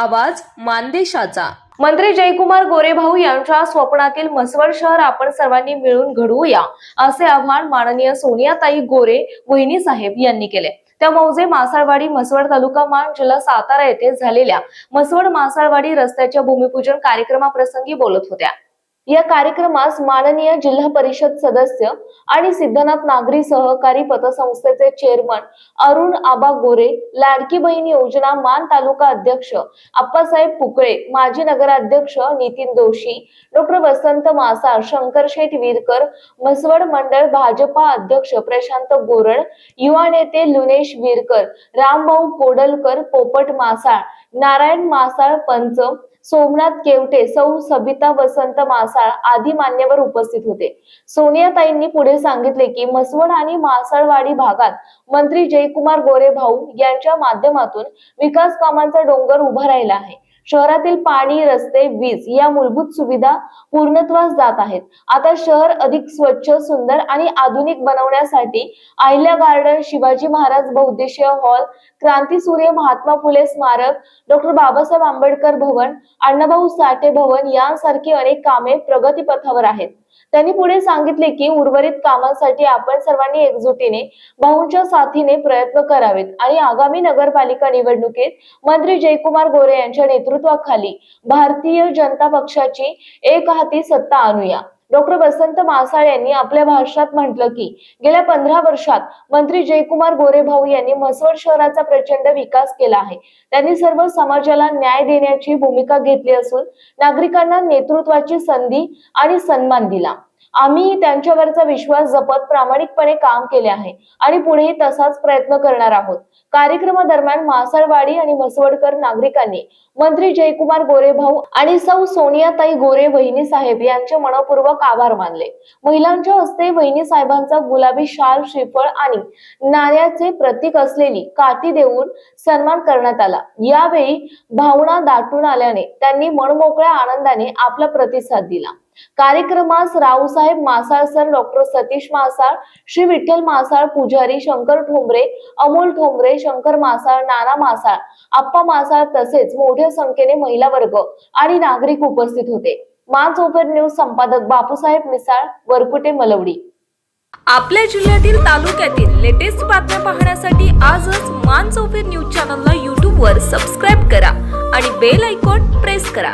आवाज मानदेशाचा. मंत्री जयकुमार गोरेभाऊ यांच्या स्वप्नातील म्हसवड शहर आपण सर्वांनी मिळून घडवूया असे आवाहन माननीय सोनियाताई गोरे वहिनी साहेब यांनी केले. त्या मौजे मासाळवाडी म्हसवड तालुका मान जिल्हा सातारा येथे झालेल्या म्हसवड मासाळवाडी रस्त्याच्या भूमिपूजन कार्यक्रमाप्रसंगी बोलत होत्या. या कार्यक्रमास माननीय जिल्हा परिषद सदस्य आणि सिद्धनाथ नागरी सहकारी पतसंस्थेचे चेअरमन अरुण आबा गोरे लाडकी बहीण योजना मान तालुका अध्यक्ष आप्पासाहेब पुकळे माजी नगराध्यक्ष नितीन दोशी डॉक्टर वसंत मासाळ शंकर शेठ विरकर म्हसवड मंडळ भाजपा अध्यक्ष प्रशांत गोरड युवा नेते लुनेश विरकर रामभाऊ कोडलकर पोपट मासाळ नारायण मासाळ पंच सोमनाथ केवटे सौ सबिता वसंत मासाळ आदी मान्यवर उपस्थित होते. सोनियाताईंनी पुढे सांगितले की मसवड आणि मासाळवाडी भागात मंत्री जयकुमार गोरे भाऊ यांच्या माध्यमातून विकास कामांचा डोंगर उभा राहिला आहे. शहरातील पाणी रस्ते वीज या मूलभूत सुविधा पूर्णत्वास जात आहेत. आता शहर अधिक स्वच्छ सुंदर आणि आधुनिक बनवण्यासाठी अहिल्या गार्डन शिवाजी महाराज बहुद्देशीय हॉल क्रांती सूर्य महात्मा फुले स्मारक डॉक्टर बाबासाहेब आंबेडकर भवन अण्णाभाऊ साठे भवन यांसारखी अनेक कामे प्रगतीपथावर आहेत. त्यांनी पुढे सांगितले की उर्वरित कामांसाठी आपण सर्वांनी एकजुटीने भाऊंच्या साथीने प्रयत्न करावेत. आणि आगामी नगरपालिका निवडणुकीत मंत्री जयकुमार गोरे यांच्या नेतृत्वाखाली भारतीय जनता पक्षाची एक हाती सत्ता आणूया. डॉक्टर वसंत मासाळ यांनी आपल्या भाषणात म्हटलं की गेल्या पंधरा वर्षात मंत्री जयकुमार गोरे भाऊ यांनी म्हसवड शहराचा प्रचंड विकास केला आहे. त्यांनी सर्व समाजाला न्याय देण्याची भूमिका घेतली असून नागरिकांना नेतृत्वाची संधी आणि सन्मान दिला. आम्ही त्यांच्यावरचा विश्वास जपत प्रामाणिकपणे काम केले आहे आणि पुढेही तसाच प्रयत्न करणार आहोत. कार्यक्रमादरम्यान मासळवाडी आणि म्हसवडकर नागरिकांनी मंत्री जयकुमार गोरे भाऊ आणि सौ सोनियाताई गोरे वहिनी साहेब यांचे मनपूर्वक आभार मानले. महिलांच्या हस्ते वहिनी साहेबांचा गुलाबी शाल श्रीफळ आणि नाण्याचे प्रतीक असलेली काठी देऊन सन्मान करण्यात आला. यावेळी भावना दाटून आल्याने त्यांनी मनमोकळ्या आनंदाने आपला प्रतिसाद दिला. कार्यक्रमास रावसाहेब मासाळ सर डॉक्टर सतीश मासाळ श्री विठ्ठल मासाळ पुजारी शंकर ठोंबरे अमोल ठोंबरे शंकर मासाळ नाना मासाळ आप्पा मासाळ तसेच मोठ्या संख्येने महिला वर्ग आणि नागरिक उपस्थित होते. माच ओपन न्यूज संपादक बापूसाहेब मिसाळ वरकुटे मलवडी. आपल्या जिल्ह्यातील तालुक्यातील लेटेस्ट बातम्या पाहण्यासाठी आजच मान चौफेर न्यूज चॅनलला यूट्यूबवर सबस्क्राईब करा आणि बेल आयकॉन प्रेस करा.